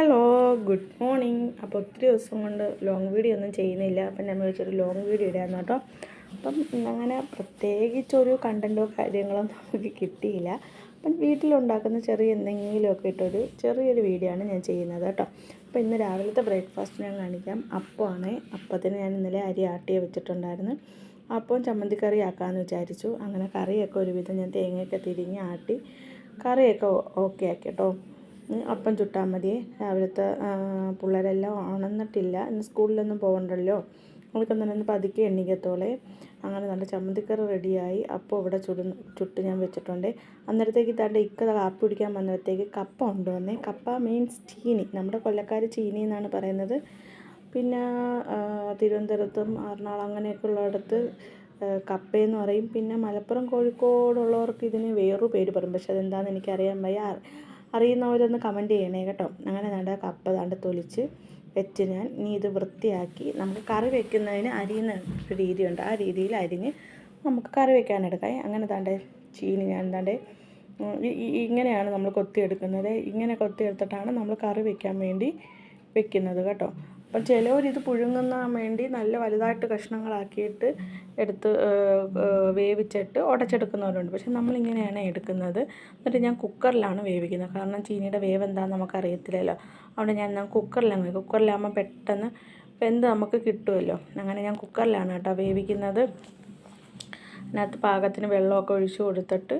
Hello good morning. അപ്പോൾ ഒത്തിരി ദിവസം കൊണ്ട് ലോങ് വീഡിയോ ഒന്നും ചെയ്യുന്നില്ല. അപ്പം നമ്മൾ വിളിച്ചൊരു ലോങ് വീഡിയോ ഇടാന്ന് കേട്ടോ. അപ്പം അങ്ങനെ പ്രത്യേകിച്ചൊരു കണ്ടന്റോ കാര്യങ്ങളോ നമുക്ക് കിട്ടിയില്ല. അപ്പം വീട്ടിലുണ്ടാക്കുന്ന ചെറിയ എന്തെങ്കിലുമൊക്കെ ഇട്ടൊരു ചെറിയൊരു വീഡിയോ ആണ് ഞാൻ ചെയ്യുന്നത് കേട്ടോ. അപ്പോൾ ഇന്ന് രാവിലത്തെ ബ്രേക്ക്ഫാസ്റ്റ് ഞാൻ കാണിക്കാം. അപ്പമാണ്. അപ്പത്തിന് ഞാൻ ഇന്നലെ അരി ആട്ടിയെ വെച്ചിട്ടുണ്ടായിരുന്നു. അപ്പം ചമ്മന്തിക്കറി ആക്കാമെന്ന് വിചാരിച്ചു. അങ്ങനെ കറിയൊക്കെ ഒരുവിധം ഞാൻ തേങ്ങയൊക്കെ തിരിഞ്ഞ് ആട്ടി കറിയൊക്കെ ഓക്കെ ആക്കി കേട്ടോ. അപ്പം ചുട്ടാൽ മതി. രാവിലത്തെ പിള്ളേരെല്ലാം ഉണർന്നിട്ടില്ല. ഇന്ന് സ്കൂളിലൊന്നും പോകണ്ടല്ലോ അവൾക്ക് തന്നെ ഒന്ന് പതുക്കെ എണ്ണിക്കത്തോളെ അങ്ങനെ നല്ല ചമ്മന്തിക്കറി റെഡിയായി. അപ്പോൾ ഇവിടെ ചുടു ചുട്ട് ഞാൻ വെച്ചിട്ടുണ്ട്. അന്നേരത്തേക്ക് തന്റെ ഇക്ക കാപ്പി കുടിക്കാൻ വന്നപ്പോഴത്തേക്ക് കപ്പ കൊണ്ടുവന്നേ. കപ്പ മീൻസ് ചീനി. നമ്മുടെ കൊല്ലക്കാർ ചീനി എന്നാണ് പറയുന്നത്. പിന്നെ തിരുവനന്തപുരത്തും എറണാകുളം അങ്ങനെയൊക്കെ ഉള്ളിടത്ത് കപ്പയെന്ന് പറയും. പിന്നെ മലപ്പുറം കോഴിക്കോടുള്ളവർക്ക് ഇതിന് വേറൊരു പേര് പറയും. പക്ഷെ അതെന്താണെന്ന് എനിക്കറിയാൻ വയ്യ. അറിയുന്നവരൊന്ന് കമന്റ് ചെയ്യണേ കേട്ടോ. അങ്ങനെ നല്ല കപ്പ താണ്ട് തൊലിച്ച് വെച്ച് ഞാൻ ഇനി ഇത് വൃത്തിയാക്കി നമുക്ക് കറി വെക്കുന്നതിന് അരിയുന്ന ഒരു രീതിയുണ്ട്. ആ രീതിയിൽ അരിഞ്ഞ് നമുക്ക് കറി വെക്കാൻ എടുക്കാം. അങ്ങനെ താണ്ടെ ചീനി ഞാൻ താണ്ടെ ഇങ്ങനെയാണ് നമ്മൾ കൊത്തിയെടുക്കുന്നത്. ഇങ്ങനെ കൊത്തിയെടുത്തിട്ടാണ് നമ്മൾ കറി വെക്കാൻ വേണ്ടി വെക്കുന്നത് കേട്ടോ. അപ്പം ചിലവരിത് ഇത് പുഴുങ്ങുന്ന വേണ്ടി നല്ല വലുതായിട്ട് കഷ്ണങ്ങളാക്കിയിട്ട് എടുത്ത് വേവിച്ചിട്ട് ഉടച്ചെടുക്കുന്നവരുണ്ട്. പക്ഷെ നമ്മളിങ്ങനെയാണ് എടുക്കുന്നത്. എന്നിട്ട് ഞാൻ കുക്കറിലാണ് വേവിക്കുന്നത്. കാരണം ചീനിയുടെ വേവ് എന്താണെന്ന് നമുക്കറിയത്തില്ലല്ലോ. അതുകൊണ്ട് ഞാൻ കുക്കറിലാണ് കുക്കറിലാകുമ്പോൾ പെട്ടെന്ന് വെന്ത് നമുക്ക് കിട്ടുമല്ലോ. അങ്ങനെ ഞാൻ കുക്കറിലാണ് കേട്ടോ വേവിക്കുന്നത്. അതിനകത്ത് പാകത്തിന് വെള്ളമൊക്കെ ഒഴിച്ച് കൊടുത്തിട്ട്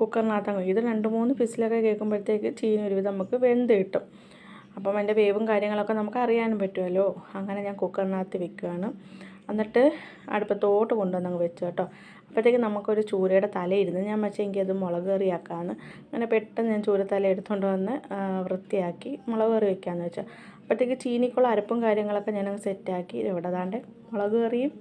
കുക്കറിനകത്ത് ഇത് രണ്ട് മൂന്ന് പിസിലൊക്കെ കേൾക്കുമ്പോഴത്തേക്ക് ചീനി ഒരുവിധം നമുക്ക് വെന്ത് കിട്ടും. അപ്പം അതിന്റെ വേവും കാര്യങ്ങളൊക്കെ നമുക്ക് അറിയാനും പറ്റുമല്ലോ. അങ്ങനെ ഞാൻ കുക്കറിനകത്ത് വെക്കുകയാണ്. എന്നിട്ട് അടുപ്പത്തോട്ട് കൊണ്ടുവന്ന് അങ്ങ് വെച്ചു കേട്ടോ. അപ്പോഴത്തേക്ക് നമുക്കൊരു ചൂരയുടെ തലയിരുന്ന്. ഞാൻ വെച്ചെങ്കിൽ അത് മുളക് കറിയാക്കാമെന്ന് അങ്ങനെ പെട്ടെന്ന് ഞാൻ ചൂരത്തല എടുത്തുകൊണ്ട് വന്ന് വൃത്തിയാക്കി മുളക് കറി വെക്കാമെന്ന് വെച്ചാൽ അപ്പോഴത്തേക്ക് ചീനിക്കുള്ള അരപ്പും കാര്യങ്ങളൊക്കെ ഞാനങ്ങ് സെറ്റാക്കി ഇവിടെ ദാണ്ട് മുളക് കറിയും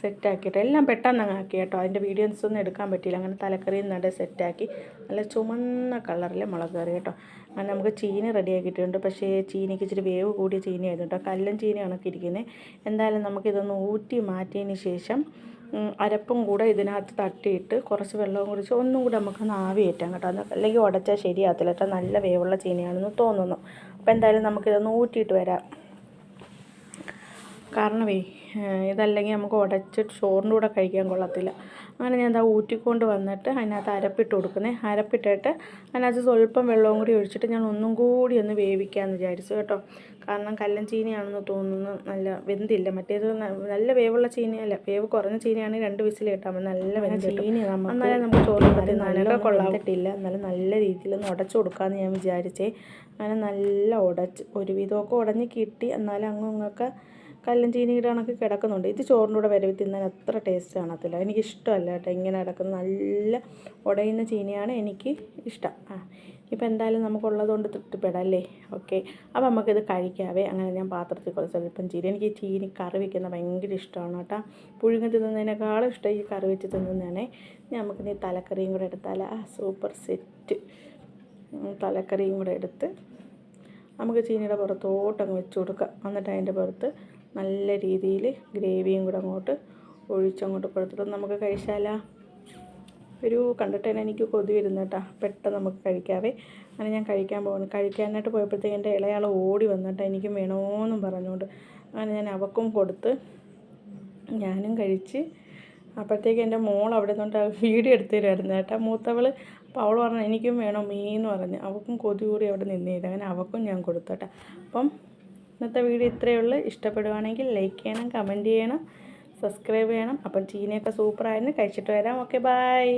സെറ്റാക്കിയിട്ട്. എല്ലാം പെട്ടെന്ന് ആക്കി കേട്ടോ. അതിന്റെ വീഡിയോസ് ഒന്നും എടുക്കാൻ പറ്റിയില്ല. അങ്ങനെ തലക്കറിയും നട സെറ്റാക്കി. നല്ല ചുമന്ന കളറിൽ മുളക് കറി കേട്ടോ. അങ്ങനെ നമുക്ക് ചീനി റെഡിയാക്കിയിട്ടുണ്ട് പക്ഷേ ചീനിക്ക് ഇച്ചിരി വേവ് കൂടിയ ചീനിയായിരുന്നു കേട്ടോ. കല്ലൻ ചീനി കണക്കിരിക്കുന്നത് എന്തായാലും നമുക്കിതൊന്ന് ഊറ്റി മാറ്റിയതിന് ശേഷം അരപ്പും കൂടെ ഇതിനകത്ത് തട്ടിയിട്ട് കുറച്ച് വെള്ളവും കുടിച്ച് ഒന്നും കൂടെ നമുക്കൊന്ന് ആവി കയറ്റാം കേട്ടോ. അല്ലെങ്കിൽ ഉടച്ചാൽ ശരിയാകത്തില്ല. കേട്ടോ നല്ല വേവുള്ള ചീനിയാണെന്ന് തോന്നുന്നു. അപ്പോൾ എന്തായാലും നമുക്കിതൊന്ന് ഊറ്റിയിട്ട് വരാം. കാരണമേ ഇതല്ലെങ്കിൽ നമുക്ക് ഉടച്ച് ചോറിന്റെ കൂടെ കഴിക്കാൻ കൊള്ളത്തില്ല. അങ്ങനെ ഞാൻ എന്താ ഊറ്റിക്കൊണ്ട് വന്നിട്ട് അതിനകത്ത് അരപ്പിട്ട് കൊടുക്കുന്നത് അരപ്പിട്ടിട്ട് അതിനകത്ത് സ്വല്പം വെള്ളവും കൂടി ഒഴിച്ചിട്ട് ഞാൻ ഒന്നും കൂടി ഒന്ന് വേവിക്കാമെന്ന് വിചാരിച്ചു കേട്ടോ. കാരണം കല്ലൻ ചീനിയാണെന്ന് തോന്നുന്നു. നല്ല വെന്തില്ല. മറ്റേത് നല്ല വേവുള്ള ചീനിയല്ല. വേവ് കുറഞ്ഞ ചീനിയാണെങ്കിൽ രണ്ട് വിസിൽ കിട്ടാൻ നല്ല വെന്ത് ചീനി എന്നാലും നമുക്ക് ചോറ് നല്ല കൊള്ളാത്തിട്ടില്ല എന്നാലും നല്ല രീതിയിൽ ഒന്ന് ഉടച്ചു കൊടുക്കാമെന്ന് ഞാൻ വിചാരിച്ചേ. അങ്ങനെ നല്ല ഉടച്ച് ഒരു ഒരുവിധമൊക്കെ ഉടഞ്ഞ് കിട്ടി. എന്നാലും അങ്ങ് അങ്ങൊക്കെ കല്ലും ചീനിയുടെ കണക്ക് കിടക്കുന്നുണ്ട്. ഇത് ചോറിന്റെ കൂടെ വരവി തിന്നാൻ അത്ര ടേസ്റ്റ് കാണത്തില്ല എനിക്കിഷ്ടമല്ല കേട്ടോ ഇങ്ങനെ കിടക്കുന്ന നല്ല ഉടയുന്ന ചീനിയാണ് എനിക്ക് ഇഷ്ടം. ആ ഇപ്പം എന്തായാലും നമുക്കുള്ളതുകൊണ്ട് തൃപ്തിപ്പെടാം അല്ലേ? ഓക്കെ. അപ്പോൾ നമുക്കിത് കഴിക്കാവേ. അങ്ങനെ ഞാൻ പാത്രത്തിൽ കുറച്ച് സ്വല്പം ചീനി. എനിക്ക് ഈ ചീനി കറി വയ്ക്കുന്ന ഭയങ്കര ഇഷ്ടമാണ് കേട്ടോ. പുഴുങ്ങി തിന്നുന്നതിനേക്കാളും ഇഷ്ടം ഈ കറി വെച്ച് തിന്നുന്നതാണേ. നമുക്ക് ഈ തലക്കറിയും കൂടെ എടുത്താൽ ആ സൂപ്പർ സെറ്റ്. തലക്കറിയും കൂടെ എടുത്ത് നമുക്ക് ചീനിയുടെ പുറത്തോട്ടങ്ങ് വെച്ച് കൊടുക്കാം. എന്നിട്ട് അതിന്റെ പുറത്ത് നല്ല രീതിയിൽ ഗ്രേവിയും കൂടെ അങ്ങോട്ട് ഒഴിച്ചങ്ങോട്ട് കൊടുത്തിട്ട് നമുക്ക് കഴിച്ചാലോ? ഒരു കണ്ടിട്ട് തന്നെ എനിക്ക് കൊതി വരുന്നു കേട്ടോ. പെട്ടെന്ന് നമുക്ക് കഴിക്കാവേ. അങ്ങനെ ഞാൻ കഴിക്കാൻ പോകുന്നു കഴിക്കാനായിട്ട് പോയപ്പോഴത്തേക്ക് എന്റെ ഇളയാൾ ഓടി വന്നിട്ട് എനിക്കും വേണമെന്നും പറഞ്ഞുകൊണ്ട്. അങ്ങനെ ഞാൻ അവക്കും കൊടുത്ത് ഞാനും കഴിച്ച് അപ്പോഴത്തേക്ക് എന്റെ മോൾ അവിടെ നിന്നുകൊണ്ട് വീഡിയോ എടുത്തു തരുമായിരുന്നു കേട്ടോ. മൂത്തവൾ അപ്പോൾ അവൾ പറഞ്ഞു എനിക്കും വേണം മീൻ? പറഞ്ഞു. അവൾക്കും കൊതി കൂടി അവിടെ നിന്നില്ല അങ്ങനെ അവക്കും ഞാൻ കൊടുത്തോട്ടെ അപ്പം ഇന്നത്തെ വീഡിയോ ഇത്രയേ ഉള്ളൂ. ഇഷ്ടപ്പെടുവാണെങ്കിൽ ലൈക്ക് ചെയ്യണം കമന്റ് ചെയ്യണം സബ്സ്ക്രൈബ് ചെയ്യണം. അപ്പം ചീനിയൊക്കെ സൂപ്പറായിരുന്നു കഴിച്ചിട്ട് വരാം. Okay bye